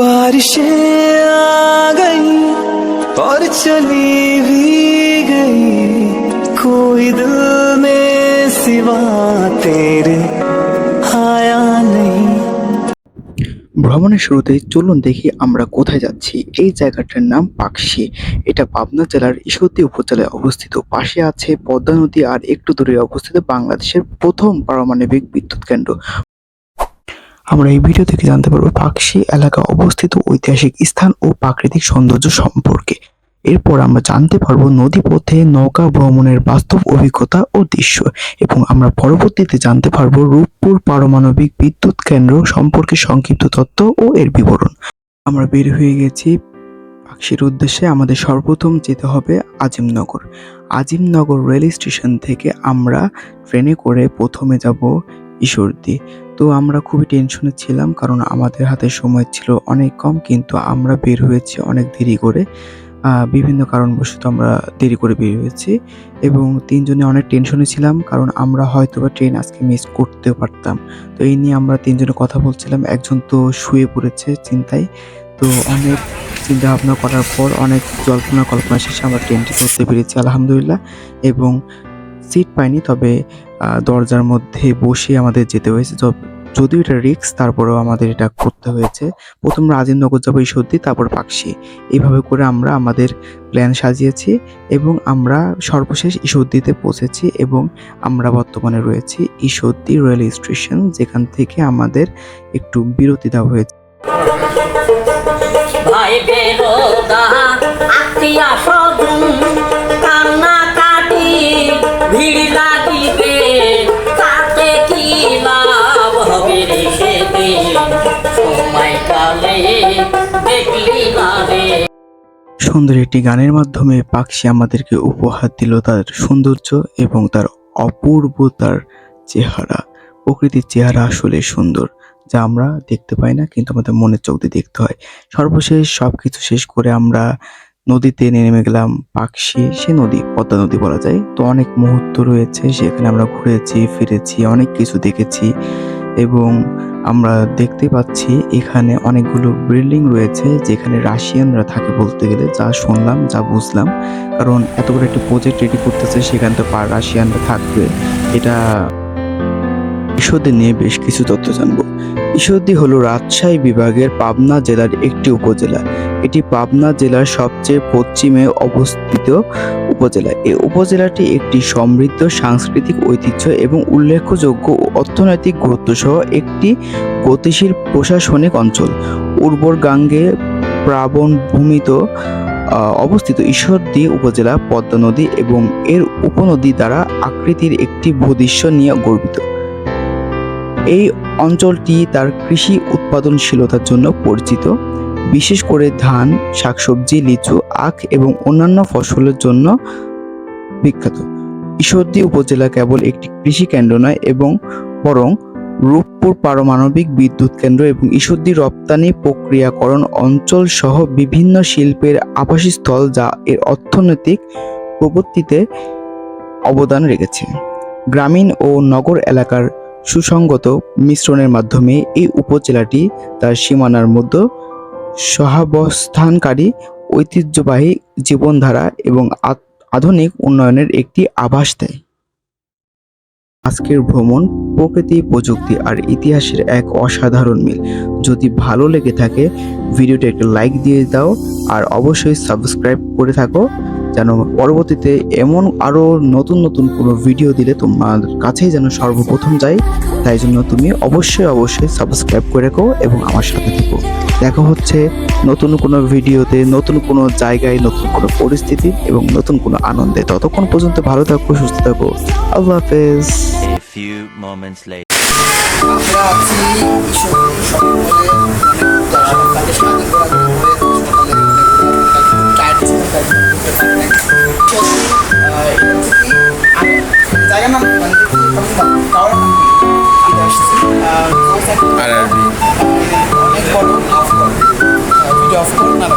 बारिशें आ गई और चली भी गई कोई दिल में सिवा तेरे आया नहीं ভ্রমণের শুরুতে চলুন দেখি আমরা কোথায় যাচ্ছি এই জায়গাটার নাম পাকশি এটা পাবনা জেলার ঈশ্বরদী উপজেলায় অবস্থিত পাশে আছে পদ্মা নদী আর একটু দূরে অবস্থিত বাংলাদেশের প্রথম পারমাণবিক বিদ্যুৎ কেন্দ্র আমরা এই ভিডিও থেকে জানতে পারব পাকশি এলাকা অবস্থিত ঐতিহাসিক স্থান ও প্রাকৃতিক সৌন্দর্য সম্পর্কে। এরপর আমরা জানতে পারব নদীপথে নৌকা ভ্রমণের বাস্তব অভিজ্ঞতা ও দৃশ্য এবং আমরা পরবর্তীতে জানতে পারব রূপপুর পারমাণবিক বিদ্যুৎ কেন্দ্র সম্পর্কে সংক্ষিপ্ত তথ্য ও এর বিবরণ। আমরা বের হয়ে গেছি পাকশির উদ্দেশ্যে, আমাদের সর্বপ্রথম যেতে হবে আজিমনগর। আজিমনগর রেল স্টেশন থেকে আমরা ট্রেনে করে প্রথমে যাব ঈশ্বরদী। তো আমরা খুবই টেনশনে ছিলাম কারণ আমাদের হাতে সময় ছিল অনেক কম, কিন্তু আমরা বের হয়েছি অনেক দেরি করে। বিভিন্ন কারণবশত আমরা দেরি করে বের হয়েছি এবং তিনজনে অনেক টেনশনে ছিলাম কারণ আমরা হয়তো বা ট্রেন আজকে মিস করতেও পারতাম। তো এই নিয়ে আমরা তিনজনে কথা বলছিলাম, একজন তো শুয়ে পড়েছে চিন্তায়। তো অনেক চিন্তা ভাবনা করার পর অনেক জল্পনা কল্পনা শেষে আমরা ট্রেনটি ধরতে পেরেছি, আলহামদুলিল্লাহ। এবং সিট পাইনি, তবে দরজার মধ্যে বসে আমাদের যেতে হয়েছে। যদিও এটা রিক্স তারপরেও আমাদের এটা করতে হয়েছে। প্রথম রাজেন্দ্রনগর যাব ঈশ্বরদী তারপর পাকশি। এইভাবে করে আমরা আমাদের প্ল্যান সাজিয়েছি এবং আমরা সর্বশেষ ঈশ্বরদীতে পৌঁছেছি এবং আমরা বর্তমানে রয়েছি ঈশ্বরদী রেল স্টেশন, যেখান থেকে আমাদের একটু বিরতি দেওয়া হয়েছে। সুন্দর একটি গানের মাধ্যমে পাকশি আমাদেরকে উপহার দিল তার সৌন্দর্য এবং তার অপূর্ব তার চেহারা। প্রকৃতির চেহারা আসলে সুন্দর, যা আমরা দেখতে পাই না, কিন্তু আমাদের মনের চোখ দিয়ে দেখতে হয়। সর্বশেষ সব কিছু শেষ করে আমরা নদীতে নেমে গেলাম পাকশি, সে নদী, পদ্মা নদী বলা যায়। তো অনেক মুহূর্ত রয়েছে, সেখানে আমরা ঘুরেছি, ফিরেছি, অনেক কিছু দেখেছি এবং আমরা দেখতে পাচ্ছি এখানে অনেকগুলো বিল্ডিং রয়েছে যেখানে রাশিয়ানরা থাকে বলতে গেলে, যা শুনলাম, যা বুঝলাম। কারণ এত বড় একটা প্রজেক্ট রেডি করতেছে, সেখানে তো পার রাশিয়ানরা থাকবে। এটা ঈশ্বরদী নিয়ে বেশ কিছু তথ্য জানব। ঈশ্বরদী হলো রাজশাহী বিভাগের পাবনা জেলার একটি উপজেলা। এটি পাবনা জেলার সবচেয়ে পশ্চিমে অবস্থিত। উপজেলা। এই উপজেলাটি একটি সমৃদ্ধ সাংস্কৃতিক ঐতিহ্য এবং উল্লেখযোগ্য অর্থনৈতিক গুরুত্ব সহ একটি গতিশীল প্রশাসনিক অঞ্চল। উর্বর গাঙ্গে প্লাবন ভূমিত অবস্থিত ঈশ্বরদী উপজেলা পদ্মা নদী এবং এর উপনদী দ্বারা আকৃতির একটি ভূদৃশ্য নিয়ে গর্বিত। এই অঞ্চলটি তার কৃষি উৎপাদনশীলতার জন্য পরিচিত। বিশেষ করে ধান, শাকসবজি, লিচু, আখ এবং অন্যান্য ফসলের জন্য বিখ্যাত। ঈশ্বরদী উপজেলা কেবল একটি কৃষি কেন্দ্র নয় এবং বরং রূপপুর পারমাণবিক বিদ্যুৎ কেন্দ্র এবং ঈশ্বরদী রপ্তানি প্রক্রিয়াকরণ অঞ্চল সহ বিভিন্ন শিল্পের আবাসস্থল যা এর অর্থনৈতিক প্রবৃত্তিতে অবদান রেখেছে। গ্রামীণ ও নগর এলাকার সুসংগত মিশ্রণের মাধ্যমে এই উপজেলাটি তার সীমানার মধ্যে সহাবস্থানকারী, ঐতিহ্যবাহী জীবনধারা এবং আধুনিক উন্নয়নের একটি আভাস দেয়। আজকের ভ্রমণ প্রকৃতি, প্রযুক্তি আর ইতিহাসের এক অসাধারণ মিল। যদি ভালো লেগে থাকে ভিডিওটা একটা লাইক দিয়ে দাও আর অবশ্যই সাবস্ক্রাইব করে থাকো। যেন পরবর্তীতে এমন আরও নতুন নতুন কোনো ভিডিও দিলে তোমার কাছেই যেন সর্বপ্রথম যায়। তাই জন্য তুমি অবশ্যই অবশ্যই সাবস্ক্রাইব করে রেখো এবং আমার সাথে থেকো। দেখা হচ্ছে নতুন কোনো ভিডিওতে নতুন কোনো জায়গায় নতুন কোনো পরিস্থিতি এবং নতুন কোনো আনন্দে। ততক্ষণ পর্যন্ত ভালো থাকো সুস্থ থাকো। আল্লাহ হাফেজ। A few moments later. জায়গার নাম আহ, অনেক বড় ভিডিও অফ করুন না।